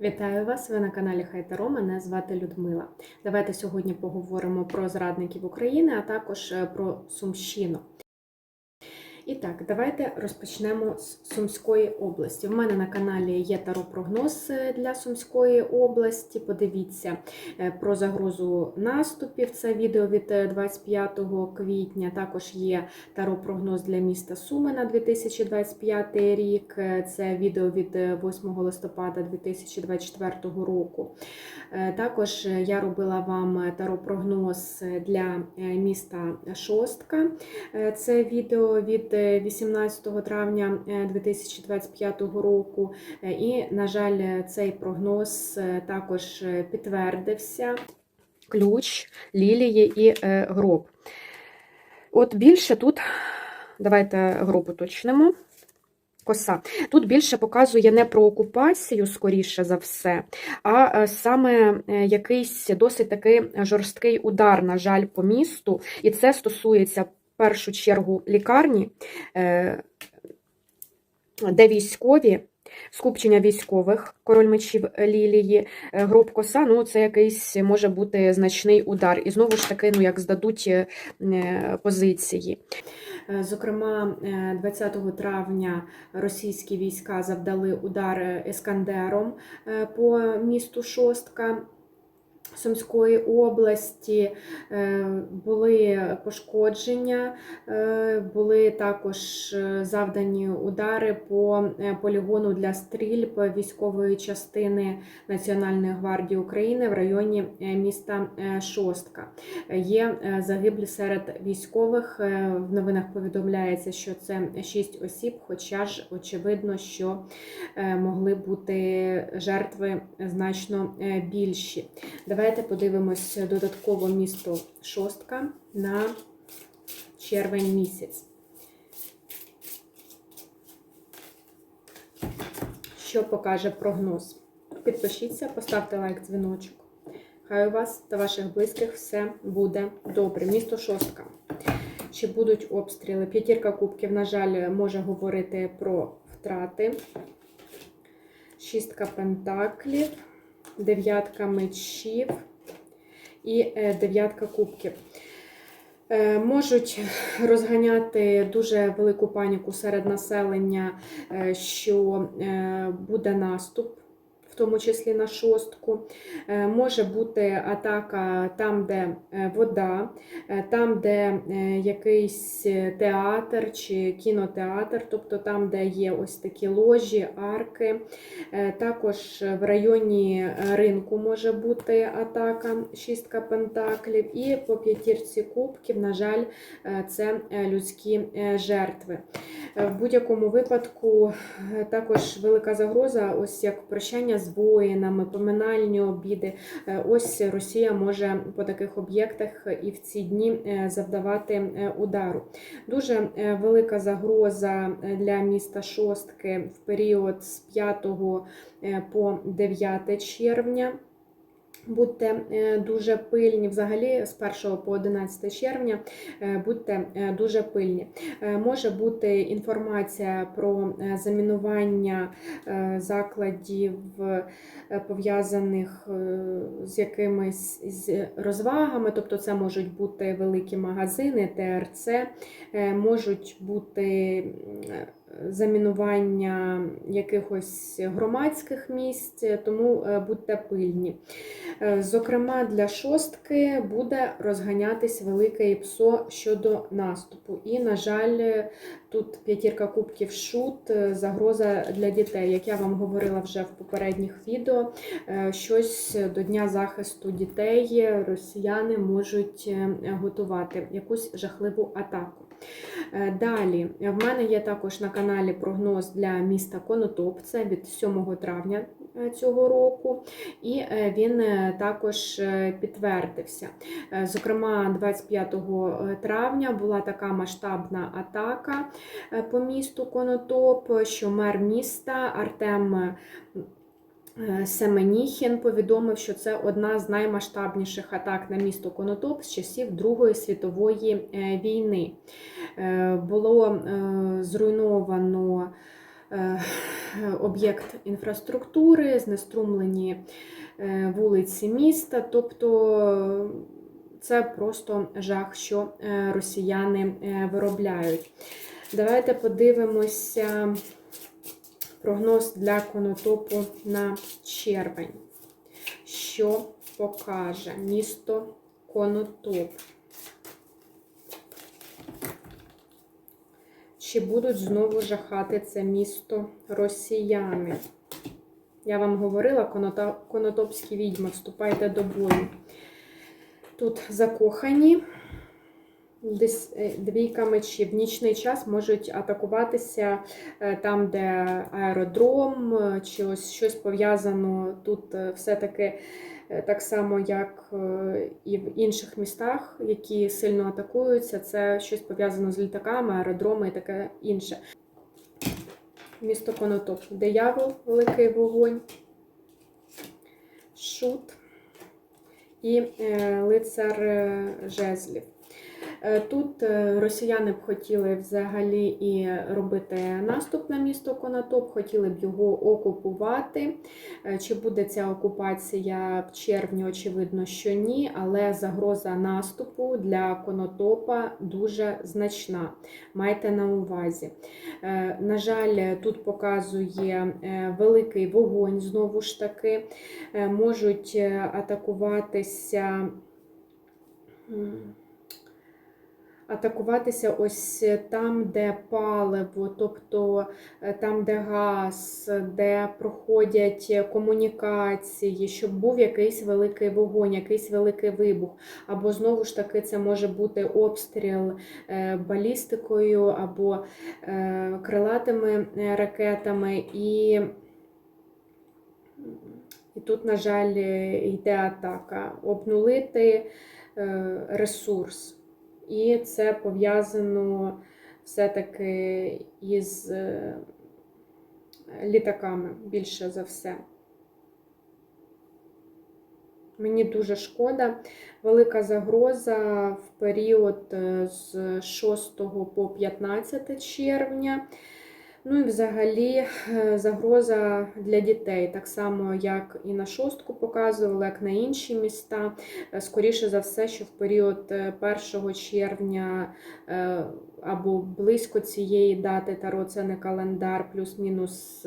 Вітаю вас! Ви на каналі Хайтаро. Мене звати Людмила. Давайте сьогодні поговоримо про зрадників України, а також е, про Сумщину. І так, давайте розпочнемо з Сумської області. В мене на каналі є таро-прогноз е, для Сумської області. Подивіться е, про загрозу наступів. Це відео від е, 25 квітня. Також є таро-прогноз для міста Суми на 2025 рік. Е, Це відео від е, 8 листопада 2024 року. Е, Також е, я робила вам е, таро-прогноз для міста Шостка. Це відео від е, 18 травня е, 2025 року. І, на жаль, цей прогноз також підтвердився. Ключ, лілії і гроб. От більше тут, давайте гроб уточнимо. Коса. Тут більше показує не про окупацію, скоріше за все, а е, саме е, якийсь досить такий жорсткий удар, на жаль, по місту. І це стосується в першу чергу лікарні, е, де військові, скупчення військових, король мечів Лілії, гроб коса, ну це якийсь може бути значний удар. І знову ж таки, ну як здадуть позиції. Е, Зокрема, е, 20 травня російські війська завдали удар ескандером е, по місту Шостка. Сумської області Е, були пошкодження, е, були також е, завдані удари по полігону для стрільб військової частини Національної гвардії України в районі міста Шостка. Є загиблі серед військових. В новинах повідомляється, що це 6 осіб, хоча ж очевидно, що могли бути жертви значно більші. Давайте подивимось додатково місто Шостка на червень місяць. Що покаже прогноз? Підпишіться, поставте лайк, дзвіночок. Хай у вас та ваших близьких все буде добре. Місто Шостка. Чи будуть обстріли? П'ятірка кубків, на жаль, може говорити про втрати. Шістка пентаклів, дев'ятка мечів і е, дев'ятка кубків. Е, Можуть розганяти дуже велику паніку серед населення, е, що буде наступ, в тому числі на шостку. Е, Може бути атака там, де е, вода, е, там, де якийсь театр чи кінотеатр, тобто там, де є ось такі ложі, арки. Також в районі ринку може бути атака, шістка пентаклів, і по п'ятірці кубків, на жаль, це людські жертви. В будь-якому випадку також велика загроза, ось як прощання з воїнами, поминальні обіди. Е, Ось Росія може по таких об'єктах і в ці дні е, завдавати е, удару. Дуже е, велика загроза е, для міста Шостки в період з 5 е, по 9 червня. Будьте е, дуже пильні, взагалі з 1 по 11 червня. Е, будьте е, дуже пильні. Може бути інформація про замінування закладів, пов'язаних з якимись розвагами, тобто це можуть бути великі магазини, ТРЦ, можуть бути замінування якихось громадських місць, тому е, будьте пильні. Е, Зокрема, для шостки буде розганятись велике ІПСО щодо наступу. І, на жаль, тут п'ятірка кубків шут, е, загроза для дітей. Як я вам говорила вже в попередніх відео, щось до Дня захисту дітей росіяни можуть готувати якусь жахливу атаку. Е, Далі, в мене є також на каналі прогноз для міста Конотоп, це від 7 травня е, цього року, і е, він також підтвердився. Зокрема, 25 травня була така масштабна атака по місту Конотоп, що мер міста Артем. Е, Семеніхін повідомив, що це одна з наймасштабніших атак на місто Конотоп з часів Другої світової е, війни. Е, Було зруйновано об'єкт інфраструктури, знеструмлені вулиці міста. Тобто це просто жах, що росіяни виробляють. Давайте подивимося прогноз для конотопу на червень. Що покаже місто Конотоп? Чи будуть знову жахати це місто росіяни? Я вам говорила, конотопські відьми, вступайте до бою. Тут закохані. Десь е, двійка мечів. В нічний час можуть атакуватися е, там, де аеродром, е, чи ось щось пов'язано тут все-таки так само, як і в інших містах, які сильно атакуються. Це щось пов'язано з літаками, аеродроми і таке інше. Місто Конотоп. Диявол, великий вогонь, шут і лицар жезлів. Е, Тут е, росіяни б хотіли взагалі і робити наступ на місто Конотоп, хотіли б його окупувати. Е, Чи буде ця окупація в червні? Очевидно, що ні, але загроза наступу для Конотопа дуже значна. Майте на увазі. На жаль, тут показує великий вогонь, знову ж таки, можуть атакуватися. Атакуватися ось там, де паливо, тобто е, там, де газ, де проходять комунікації, щоб був якийсь великий вогонь, якийсь великий вибух. Або знову ж таки це може бути обстріл е, балістикою, або е, крилатими ракетами. І і тут, на жаль, йде атака. Обнулити ресурс. І це пов'язано все-таки із е, літаками більше за все. Мені дуже шкода. Велика загроза в період е, з 6 по 15 червня. Ну і взагалі е, загроза для дітей, так само, як і на шостку показували, як на інші міста. Е, Скоріше за все, що в період е, 1 червня е, або близько цієї дати, таро це не календар, плюс-мінус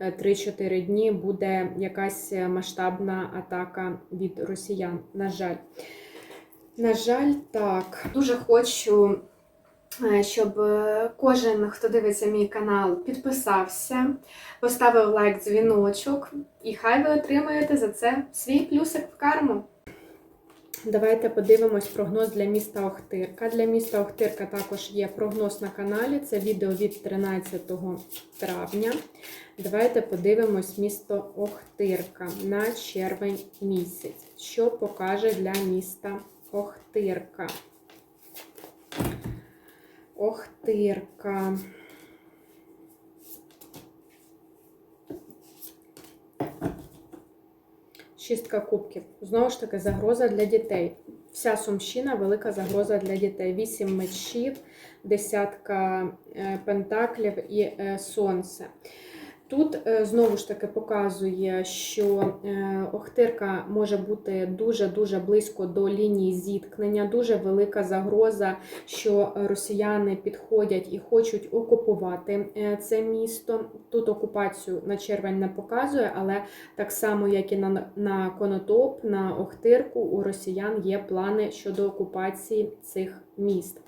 е, 3-4 дні буде якась масштабна атака від росіян. На жаль. На жаль, так. Дуже хочу щоб е, кожен, хто дивиться мій канал, підписався, поставив лайк, дзвіночок, і хай ви отримаєте за це свій плюсик в карму. Давайте подивимось прогноз для міста Охтирка. Для міста Охтирка також є прогноз на каналі. Це відео від 13 травня. Давайте подивимось місто Охтирка на червень місяць. Що покаже для міста Охтирка? Охтирка. Шістка кубків. Знову ж таки, загроза для дітей. Вся сумщина велика загроза для дітей. Вісім мечів, десятка е, пентаклів і е, сонце. Тут е, знову ж таки показує, що е, Охтирка може бути дуже-дуже близько до лінії зіткнення, дуже велика загроза, що росіяни підходять і хочуть окупувати е, це місто. Тут окупацію на червень не показує, але так само, як і на, на Конотоп, на Охтирку, у росіян є плани щодо окупації цих міст.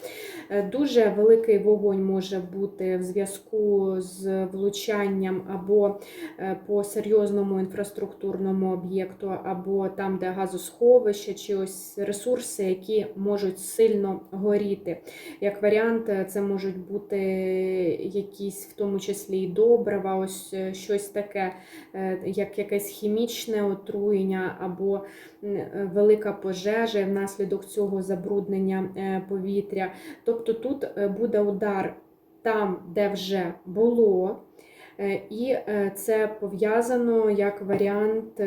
Е, Дуже великий вогонь може бути в зв'язку з влучанням або е, по серйозному інфраструктурному об'єкту, або там, де газосховище, чи ось ресурси, які можуть сильно горіти. Як варіант, е, це можуть бути якісь, в тому числі і добрива, ось щось таке, як якесь хімічне отруєння, або велика пожежа внаслідок цього забруднення е, повітря. Тобто тут е, буде удар там, де вже було, е, і е, це пов'язано як варіант,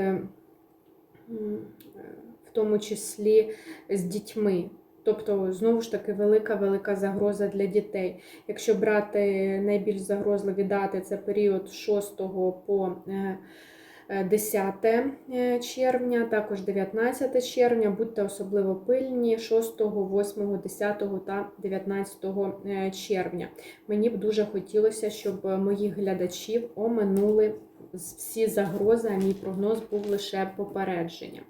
в тому числі з дітьми. Тобто, знову ж таки, велика-велика загроза для дітей. Якщо брати найбільш загрозливі дати, це період 6 по 10 е, червня, також 19 червня, будьте особливо пильні 6, 8, 10 та 19 е, червня. Мені б дуже хотілося, щоб моїх глядачів оминули всі загрози, а мій прогноз був лише попередження.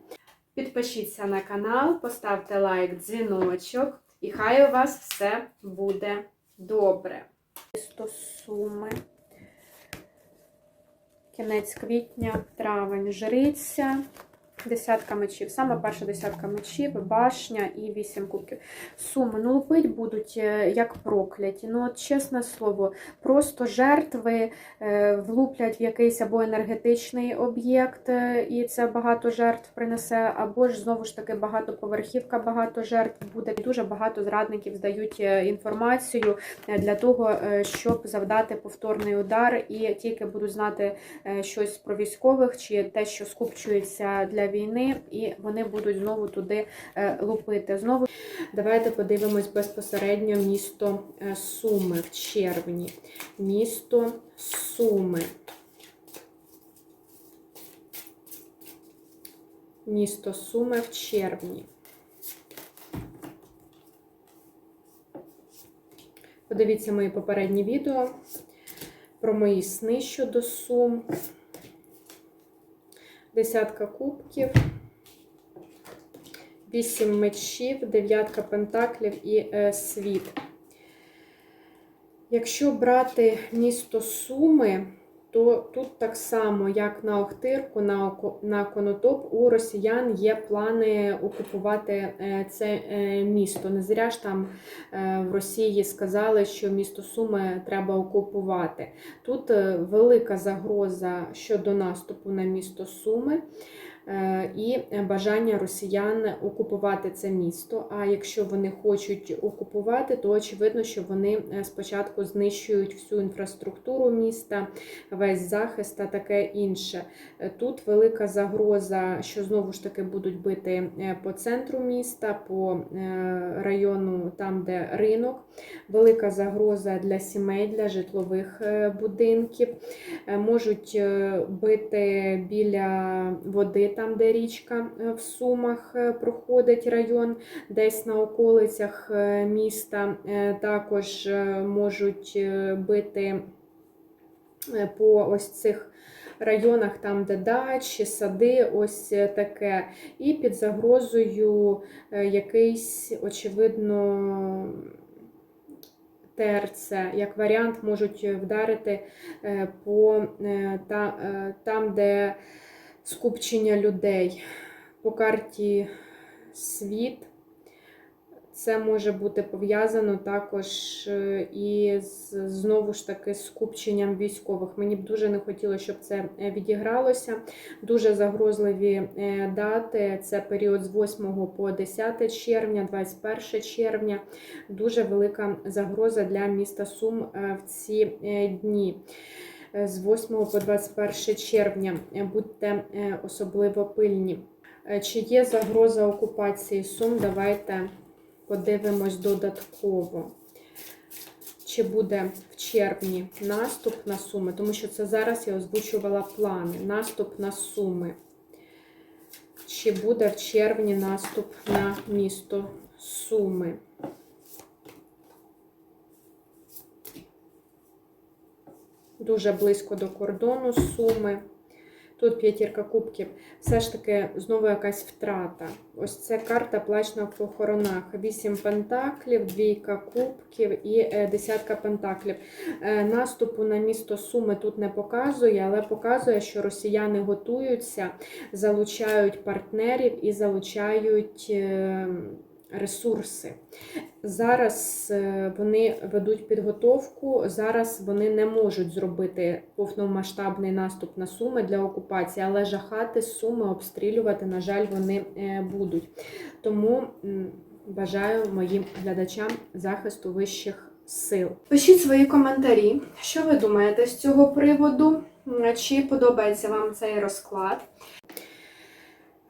Підпишіться на канал, поставте лайк, дзвіночок, і хай у вас все буде добре. Суми. Кінець квітня, травень, жриця. Десятка мечів. Саме перша десятка мечів, башня і вісім кубків. Суми, ну лупить будуть е, як прокляті. Ну, от чесне слово, просто жертви е, влуплять в якийсь або енергетичний об'єкт, е, і це багато жертв принесе, або ж знову ж таки багатоповерхівка, багато жертв буде. Дуже багато зрадників здають інформацію для того, щоб завдати повторний удар, і тільки будуть знати щось про військових чи те, що скупчується для війни, і вони будуть знову туди е, лупити. Знову давайте подивимось безпосередньо місто е, Суми в червні. Місто Суми. Місто Суми в червні. Подивіться мої попередні відео про мої сни щодо Сум. Десятка кубків, вісім мечів, дев'ятка пентаклів і е, світ. Якщо брати місто Суми, то тут так само, як на Охтирку, на, на Конотоп, у росіян є плани окупувати е, це е, місто. Не зря ж там е, в Росії сказали, що місто Суми треба окупувати. Тут велика загроза щодо наступу на місто Суми. Е, І бажання росіян окупувати це місто. А якщо вони хочуть окупувати, то очевидно, що вони е, спочатку знищують всю інфраструктуру міста, весь захист та таке інше. Е, Тут велика загроза, що знову ж таки будуть бити по центру міста, по району, там, де ринок. Велика загроза для сімей, для житлових будинків. Можуть бити біля води, там, де річка е, в Сумах е, проходить район, десь на околицях е, міста. Також можуть бити по ось цих районах, там, де дачі, сади, ось таке. І під загрозою якийсь, очевидно, ТРЦ, як варіант, можуть вдарити по та, там, де скупчення людей. По карті світ. Це може бути пов'язано також е, і з знову ж таки з скупченням військових. Мені б дуже не хотілося, щоб це е, відігралося. Дуже загрозливі е, дати. Це період з 8 по 10 червня, 21 червня. Дуже велика загроза для міста Сум в ці дні. Е, З 8 по 21 червня Е, будьте е, особливо пильні. Чи є загроза окупації Сум? Давайте подивимось додатково. Чи буде в червні наступ на Суми, тому що це зараз я озвучувала плани. Наступ на Суми. Чи буде в червні наступ на місто Суми? Дуже близько до кордону Суми. Тут п'ятірка кубків. Все ж таки знову якась втрата. Ось це карта плач на похоронах. Вісім пентаклів, двійка кубків і е, десятка пентаклів. Е, Наступу на місто Суми тут не показує, але показує, що росіяни готуються, залучають партнерів і залучають. Ресурси. Зараз е, вони ведуть підготовку, зараз вони не можуть зробити повномасштабний наступ на Суми для окупації, але жахати Суми, обстрілювати, на жаль, вони е, будуть. Тому бажаю моїм глядачам захисту вищих сил. Пишіть свої коментарі, що ви думаєте з цього приводу, чи подобається вам цей розклад.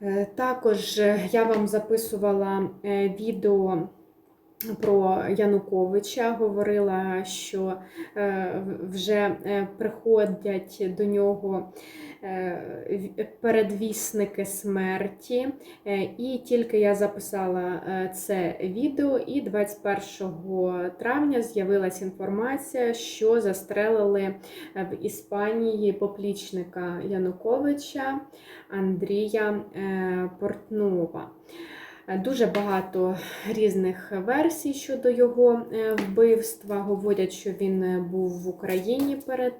Е, Також е, я вам записувала е, відео про Януковича, говорила, що е, вже е, приходять до нього е, передвісники смерті. І тільки я записала це відео, і 21 травня з'явилась інформація, що застрелили в Іспанії поплічника Януковича Андрія Портнова. Дуже багато різних версій щодо його е, вбивства. Говорять, що він е, був в Україні перед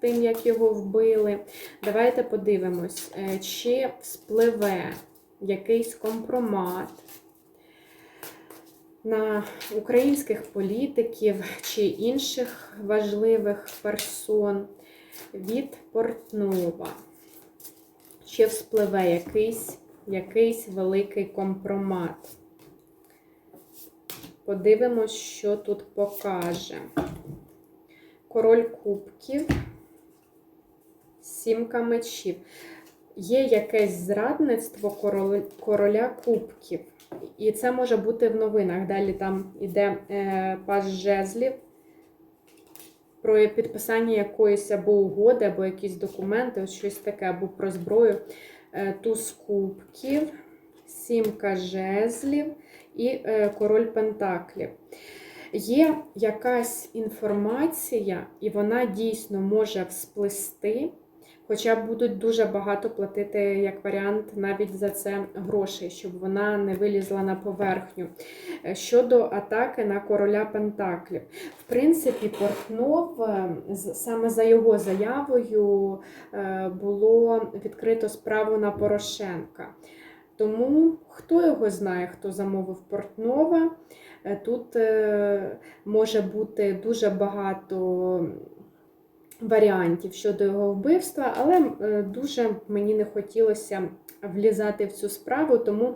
тим, як його вбили. Давайте подивимось, е, чи вспливе якийсь компромат на українських політиків чи інших важливих персон від Портнова. Чи вспливе якийсь, якийсь великий компромат. Подивимось, що тут покаже. Король кубків, сімка мечів. Є якесь зрадництво короля, короля кубків. І це може бути в новинах. Далі там іде е, паж жезлів про підписання якоїсь або угоди, або якісь документи, щось таке, або про зброю. Е, туз кубків, сімка жезлів і е, король пентаклів. Є якась інформація, і вона дійсно може всплести, хоча будуть дуже багато платити, як варіант, навіть за це грошей, щоб вона не вилізла на поверхню. Е, Щодо атаки на короля Пентаклів. В принципі, Портнов е, саме за його заявою е, було відкрито справу на Порошенка. Тому хто його знає, хто замовив Портнова. Тут може бути дуже багато варіантів щодо його вбивства, але е, дуже мені не хотілося влізати в цю справу, тому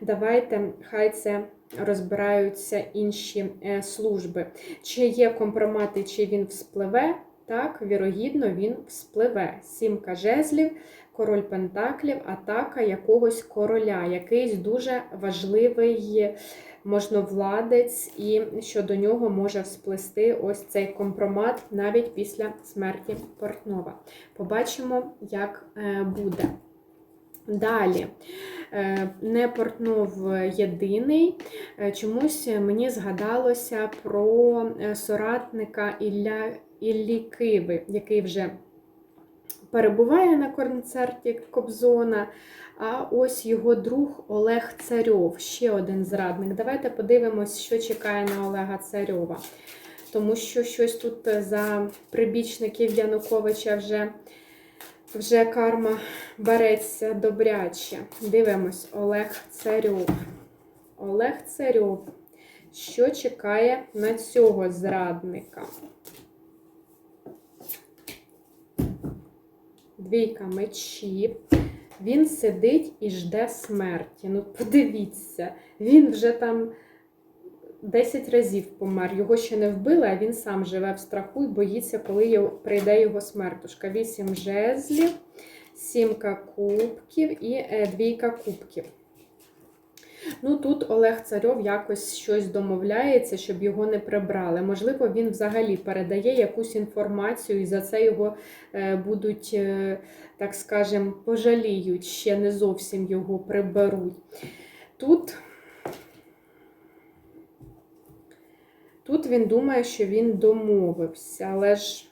давайте хай це розбираються інші е, служби. Чи є компромати, чи він вспливе? Так, вірогідно, він вспливе. Сімка жезлів, король пентаклів, атака якогось короля, якийсь дуже важливий можновладець, і що до нього може всплести ось цей компромат навіть після смерті Портнова. Побачимо, як е, буде. Далі, Е, не Портнов єдиний. Е, Чомусь мені згадалося про соратника Ілля, Іллі Киви, який вже перебуває на концерті Кобзона. А ось його друг Олег Царьов, ще один зрадник. Давайте подивимось, що чекає на Олега Царьова. Тому що щось тут за прибічників Януковича вже, вже карма береться добряче. Дивимось, Олег Царьов. Олег Царьов. Що чекає на цього зрадника? Двійка мечів. Він сидить і жде смерті. Ну, подивіться, він вже там 10 разів помер. Його ще не вбили, а він сам живе в страху і боїться, коли прийде його смертушка. Вісім жезлів, сімка кубків і е, двійка кубків. Ну, тут Олег Царьов якось щось домовляється, щоб його не прибрали. Можливо, він взагалі передає якусь інформацію, і за це його е, будуть, е, так скажем, пожаліють, ще не зовсім його приберуть. Тут, тут він думає, що він домовився, але ж.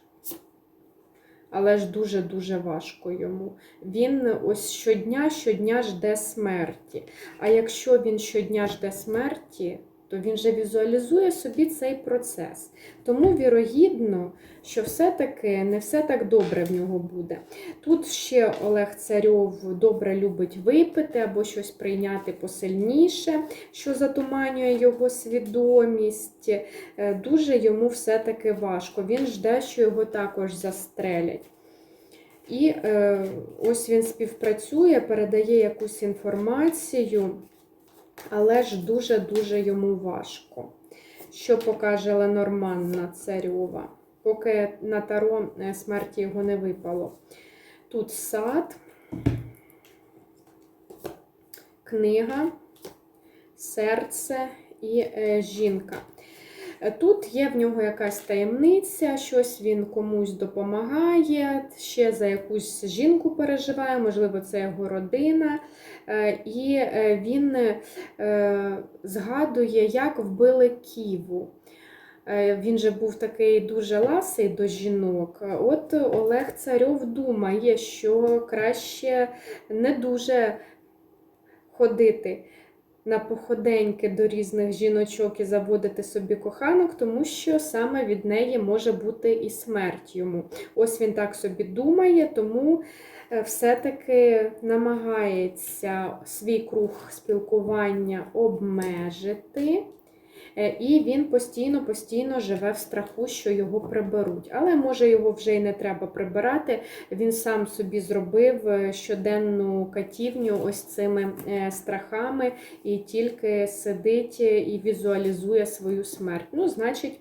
Але ж дуже-дуже важко йому. Він ось щодня, щодня жде смерті. А якщо він щодня жде смерті, то він же візуалізує собі цей процес. Тому вірогідно, що все-таки не все так добре в нього буде. Тут ще Олег Царьов добре любить випити або щось прийняти посильніше, що затуманює його свідомість. Е, Дуже йому все-таки важко. Він жде, що його також застрелять. І е, ось він співпрацює, передає якусь інформацію, але ж дуже-дуже йому важко. Що покаже Ленорманна Царьова? Поки на таро е, смерті його не випало. Тут сад. книга, серце і е, жінка. Тут є в нього якась таємниця, щось він комусь допомагає, ще за якусь жінку переживає, можливо, це його родина. Е, І е, він е, згадує, як вбили Ківу. Він же був такий дуже ласий до жінок. От Олег Царьов думає, що краще не дуже ходити на походеньки до різних жіночок і заводити собі коханок, тому що саме від неї може бути і смерть йому. Ось він так собі думає, тому е, все-таки намагається свій круг спілкування обмежити. Е, І він постійно-постійно живе в страху, що його приберуть. Але може його вже й не треба прибирати. Він сам собі зробив е, щоденну катівню ось цими е, страхами і тільки сидить і візуалізує свою смерть. Ну, значить,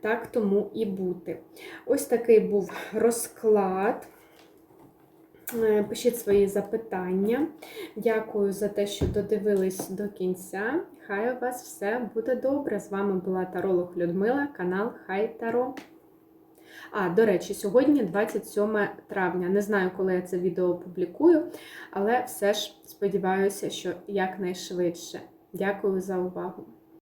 так тому і бути. Ось такий був розклад. Е, Пишіть свої запитання. Дякую за те, що додивились до кінця. Хай у вас все буде добре. З вами була Таролог Людмила, канал Хай Таро. А, до речі, сьогодні 27 травня. Не знаю, коли я це відео опублікую, але все ж сподіваюся, що якнайшвидше. Дякую за увагу!